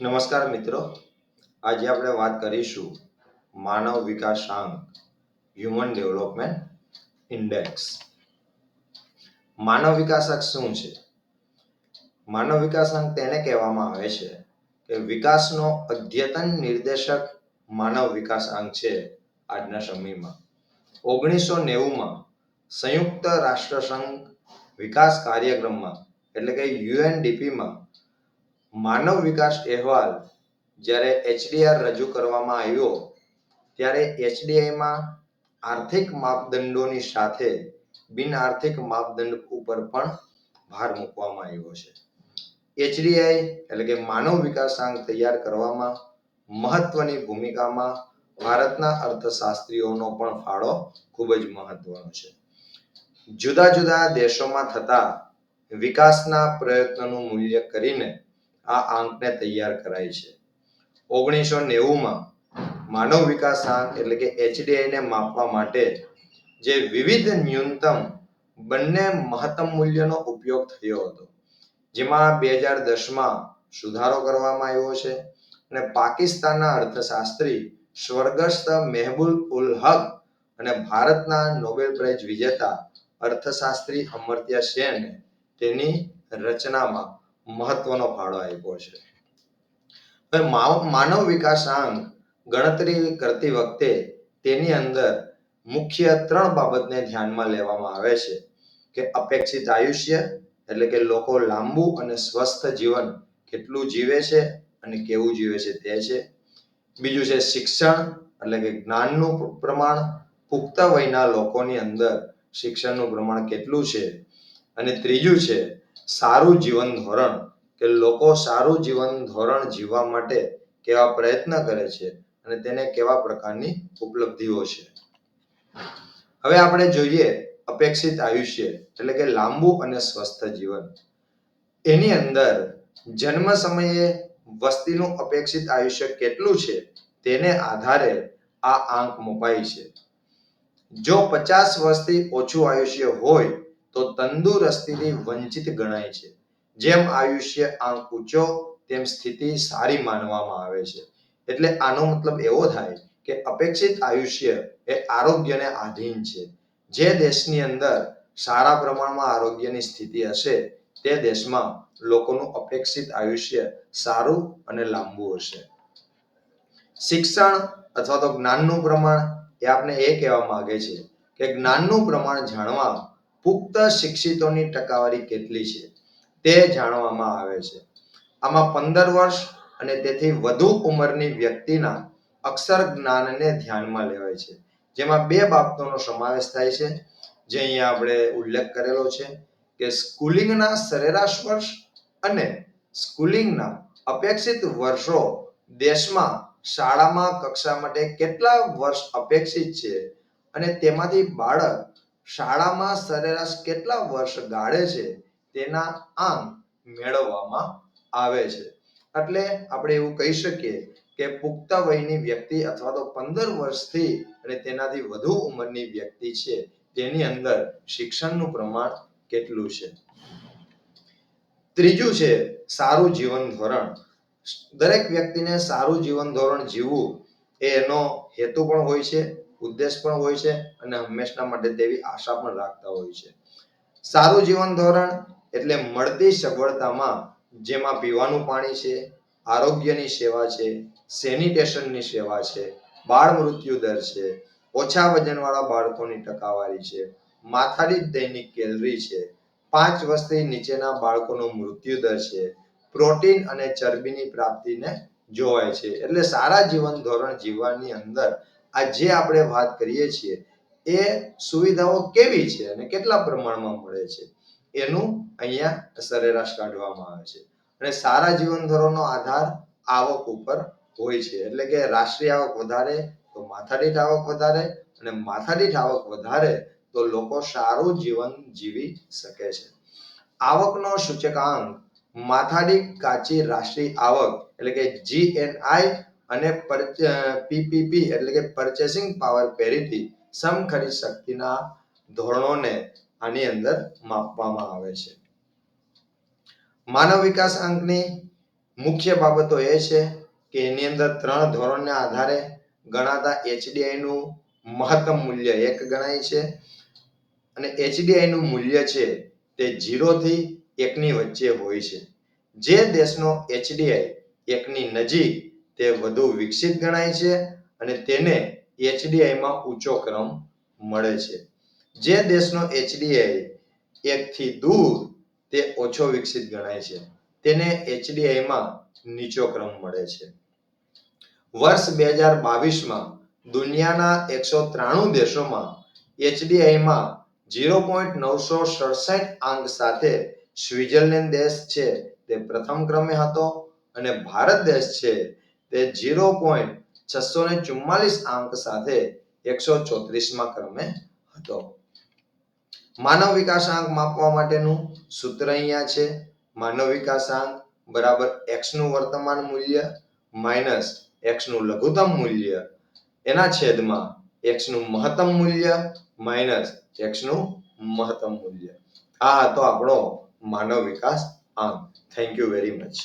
નમસ્કાર મિત્રો. આજે આપણે વાત કરીશું માનવ વિકાસાંક હ્યુમન ડેવલપમેન્ટ ઇન્ડેક્સ માનવ વિકાસાંક શું છે? માનવ વિકાસાંક તેને કહેવામાં આવે છે કે વિકાસનો અદ્યતન નિર્દેશક માનવ વિકાસાંક છે આજના સમયમાં. ઓગણીસો નેવુંમાં સંયુક્ત રાષ્ટ્રસંઘ વિકાસ કાર્યક્રમમાં, એટલે કે યુએનડીપીમાં માનવ વિકાસ અહેવાલ જ્યારે એચડીઆર રજૂ કરવામાં આવ્યો, ત્યારે એચડીઆઈમાં આર્થિક માપદંડોની સાથે બિન આર્થિક માપદંડ ઉપર પણ ભાર મૂકવામાં આવ્યો છે. એચડીઆઈ એટલે કે માનવ વિકાસાંક તૈયાર કરવામાં મહત્વની ભૂમિકામાં ભારતના અર્થશાસ્ત્રીઓનો પણ ફાળો ખૂબ જ મહત્વનો છે. જુદા જુદા દેશોમાં થતા વિકાસના પ્રયત્નોનું મૂલ્ય કરીને આ આંકને તૈયાર કરાય છે. ઓગણીસો નેવુંમાં માનવ વિકાસ આંક એટલે કે એચડીઆઈને માપવા માટે જે વિવિધ ન્યૂનતમ બંને મહત્તમ મૂલ્યનો ઉપયોગ થયો હતો. જેમાં બે હજાર દસમાં સુધારો કરવામાં આવ્યો છે અને પાકિસ્તાનના અર્થશાસ્ત્રી સ્વર્ગસ્થ મહેબુલ ઉલ હક અને ભારતના નોબેલ પ્રાઇઝ વિજેતા અર્થશાસ્ત્રી અમર્ત્ય સેને તેની રચનામાં મહત્વનો ફાળો આપ્યો છે. માનવ વિકાસાંક ગણતરી કરતી વખતે તેની અંદર મુખ્ય ત્રણ બાબતને ધ્યાનમાં લેવામાં આવે છે. કે અપેક્ષિત આયુષ્ય, એટલે કે લોકો લાંબુ અને સ્વસ્થ જીવન કેટલું જીવે છે અને કેવું જીવે છે તે છે. બીજું છે શિક્ષણ, એટલે કે જ્ઞાનનું પ્રમાણ પુખ્ત વયના લોકોની અંદર શિક્ષણનું પ્રમાણ કેટલું છે. અને ત્રીજું છે સારું જીવન ધોરણ કે લોકો સારું જીવન ધોરણ જીવવા માટે કેવા પ્રયત્ન કરે છે અને તેને કેવા પ્રકારની ઉપલબ્ધિઓ છે. હવે આપણે જોઈએ અપેક્ષિત આયુષ્ય એટલે કે લાંબુ અને સ્વસ્થ જીવન. એની અંદર જન્મ સમયે વસ્તીનું અપેક્ષિત આયુષ્ય કેટલું છે તેને આધારે આ આંક મપાય છે. જો પચાસ વર્ષથી ઓછું આયુષ્ય હોય તો તંદુરસ્તીથી વંચિત ગણાય છે. જેમ આયુષ્ય આંક ઊંચો, તેમ સ્થિતિ સારી માનવામાં આવે છે. એટલે આનો મતલબ એવો થાય કે અપેક્ષિત આયુષ્ય એ આરોગ્યને આધીન છે. જે દેશની અંદર સારા પ્રમાણમાં આરોગ્યની સ્થિતિ હશે, તે દેશમાં લોકોનું અપેક્ષિત આયુષ્ય સારું અને લાંબુ હશે. શિક્ષણ અથવા તો જ્ઞાનનું પ્રમાણ એ આપણે એ કહેવા માંગે છે કે જ્ઞાનનું પ્રમાણ જાણવા પુખ્ત શિક્ષિતોની ટકાવારી કેટલી છે તે જાણવામાં આવે છે. આમાં પંદર વર્ષ અને તેથી વધુ ઉંમરની વ્યક્તિના અક્ષર જ્ઞાનને ધ્યાનમાં લેવાય છે. જેમાં બે બાબતોનો સમાવેશ થાય છે. જે અહીંયા આપણે ઉલ્લેખ કરેલો છે કે સ્કૂલિંગના સરેરાશ વર્ષ અને સ્કૂલિંગના અપેક્ષિત વર્ષો દેશમાં શાળામાં કક્ષા માટે કેટલા વર્ષ અપેક્ષિત છે અને તેમાંથી બાળક શાળામાં સરેરાશ કેટલા વર્ષ ગાળે છે તેના આંક મેળવવામાં આવે છે. એટલે આપણે એવું કહી શકીએ કે પુખ્ત વયની વ્યક્તિ અથવા તો પંદર વર્ષથી અને તેનાથી વધુ ઉંમરની વ્યક્તિ છે તેની અંદર શિક્ષણનું પ્રમાણ કેટલું છે. ત્રીજું છે સારું જીવન ધોરણ. દરેક વ્યક્તિને સારું જીવન ધોરણ જીવવું એ એનો હેતુ પણ હોય છે ઉદ્દેશ પણ હોય છે અને હંમેશના માટે તેવી આશા પણ રાખતા હોય છે. સારું જીવન ધોરણ એટલે મળતી સગવડતામાં જેમાં પીવાનું પાણી છે, આરોગ્યની સેવા છે, સેનિટેશનની સેવા છે, બાળ મૃત્યુ દર છે, ઓછા વજનવાળા બાળકોની ટકાવારી છે માથાદીઠ દૈનિક કેલરી છે, પાંચ વર્ષથી નીચેના બાળકોનો મૃત્યુ દર છે, પ્રોટીન અને ચરબીની પ્રાપ્તિને જોવાય છે. એટલે સારા જીવન ધોરણ જીવવાની અંદર આ જે આપણે વાત કરીએ છીએ, એ સુવિધાઓ કેવી છે અને કેટલા પ્રમાણમાં મળે છે? એનું અહીંયા સરેરાશ કાઢવામાં આવે છે. અને સારા જીવન ધોરણનો આધાર આવક ઉપર હોય છે. એટલે કે રાષ્ટ્રીય આવક વધારે, તો માથાદીઠ આવક વધારે અને માથાદીઠ આવક વધારે, તો લોકો સારું જીવન જીવી શકે છે. આવકનો સૂચકાંક, માથાદીઠ કાચી રાષ્ટ્રીય આવક, એટલે કે જીએનઆઈ અને પીપીપી એટલે કે પરચેસિંગ પાવર પેરિટી સમ ખરીદ શક્તિના ધોરણોને આની અંદર માપવામાં આવે છે. માનવ વિકાસ અંકની મુખ્ય બાબતો એ છે કે એની અંદર ત્રણ ધોરણના આધારે ગણાતા એચડીઆઈનું મહત્તમ મૂલ્ય એક ગણાય છે અને એચડીઆઈનું મૂલ્ય છે તે 0 થી એકની વચ્ચે હોય છે. જે દેશનો એચડીઆઈ એકની નજીક તે વધુ વિકસિત ગણાય છે અને તેને એચડીઆઈમાં ઊંચો ક્રમ મળે છે. જે દેશનો એચડીઆઈ એકથી દૂર તે ઓછો વિકસિત ગણાય છે. તેને એચડીઆઈમાં નીચો ક્રમ મળે છે. વર્ષ બે હજાર બાવીસમાં દુનિયાના એકસો ત્રાણું દેશોમાં એચડીઆઈમાં ઝીરો પોઈન્ટ નવસો સડસઠ આંક સાથે સ્વિટ્ઝરલેન્ડ દેશ છે તે પ્રથમ ક્રમે હતો અને ભારત દેશ છે તે ઝીરો પોઈન્ટ છસો ને ચુમ્માલીસ અંક સાથે એકસો ચોત્રીસમાં ક્રમે હતો. માનવ વિકાસાંક માપવા માટેનું સૂત્ર અહીંયા છે. માનવ વિકાસાંક બરાબર x નું વર્તમાન મૂલ્ય માઇનસ એક્સનું લઘુત્તમ મૂલ્ય. એના છેદમાં એક્સનું મહત્તમ મૂલ્ય માઇનસ એક્સનું મહત્તમ મૂલ્ય. આ હતો આપણો માનવ વિકાસ અંક થેન્ક યુ વેરી મચ